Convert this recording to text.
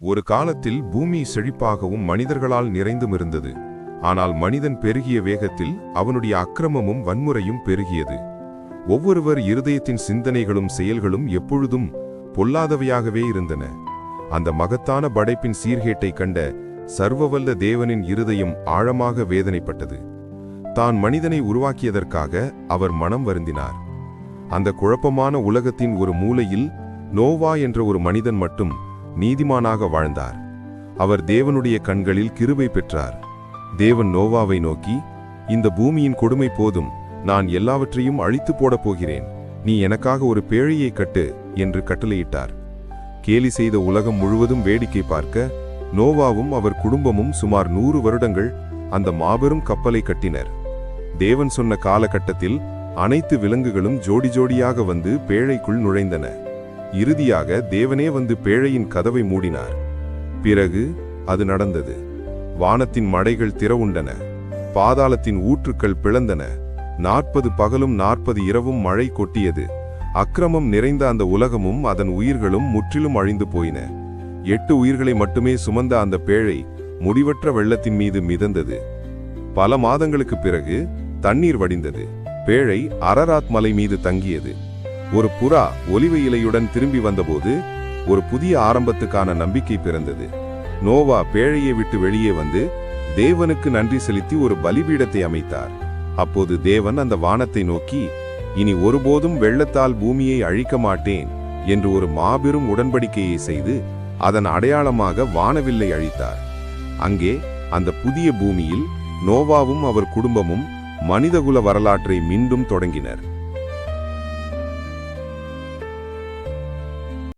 ஒரு காலத்தில் பூமி செழிப்பாகவும் மனிதர்களால் நிறைந்தும் இருந்தது. ஆனால் மனிதன் பெருகிய வேகத்தில் அவனுடைய அக்கிரமமும் வன்முறையும் பெருகியது. ஒவ்வொருவர் இருதயத்தின் சிந்தனைகளும் செயல்களும் எப்பொழுதும் பொல்லாதவையாகவே இருந்தன. அந்த மகத்தான படைப்பின் சீர்கேட்டை கண்ட சர்வவல்ல தேவனின் இருதயம் ஆழமாக வேதனைப்பட்டது. தான் மனிதனை உருவாக்கியதற்காக அவர் மனம் வருந்தினார். அந்த குழப்பமான உலகத்தின் ஒரு மூலையில் நோவா என்ற ஒரு மனிதன் மட்டும் நீதிமானாக வாழ்ந்தார். அவர் தேவனுடைய கண்களில் கிருபை பெற்றார். தேவன் நோவாவை நோக்கி இந்த பூமியின் கொடுமை போதும். நான் எல்லாவற்றையும் அழித்து போடப் போகிறேன். நீ எனக்காக ஒரு பேழையை கட்டு என்று கட்டளையிட்டார். கேலி செய்த உலகம் முழுவதும் வேடிக்கை பார்க்க நோவாவும் அவர் குடும்பமும் சுமார் நூறு வருடங்கள் அந்த மாபெரும் கப்பலை கட்டினர். தேவன் சொன்ன காலகட்டத்தில் அனைத்து விலங்குகளும் ஜோடி ஜோடியாக வந்து பேழைக்குள் நுழைந்தன. இறுதியாக தேவனே வந்து பேழையின் கதவை மூடினார். பிறகு அது நடந்தது. வானத்தின் மடைகள் திறவுண்டன. பாதாளத்தின் ஊற்றுக்கள் பிளந்தன. நாற்பது பகலும் நாற்பது இரவும் மழை கொட்டியது. அக்கிரமம் நிறைந்த அந்த உலகமும் அதன் உயிர்களும் முற்றிலும் அழிந்து போயின. எட்டு உயிர்களை மட்டுமே சுமந்த அந்த பேழை முடிவற்ற வெள்ளத்தின் மீது மிதந்தது. பல மாதங்களுக்கு பிறகு தண்ணீர் வடிந்தது. பேழை அரராத் மலை மீது தங்கியது. ஒரு புறா ஒலிவ இலையுடன் திரும்பி வந்தபோது ஒரு புதிய ஆரம்பத்துக்கான நம்பிக்கை பிறந்தது. நோவா பேழையை விட்டு வெளியே வந்து தேவனுக்கு நன்றி செலுத்தி ஒரு பலிபீடத்தை அமைத்தார். அப்போது தேவன் அந்த வானத்தை நோக்கி இனி ஒருபோதும் வெள்ளத்தால் பூமியை அழிக்க மாட்டேன் என்று ஒரு மாபெரும் உடன்படிக்கையை செய்து அதன் அடையாளமாக வானவில்லை அழித்தார். அங்கே அந்த புதிய பூமியில் நோவாவும் அவர் குடும்பமும் மனிதகுல வரலாற்றை மீண்டும் தொடங்கினர்.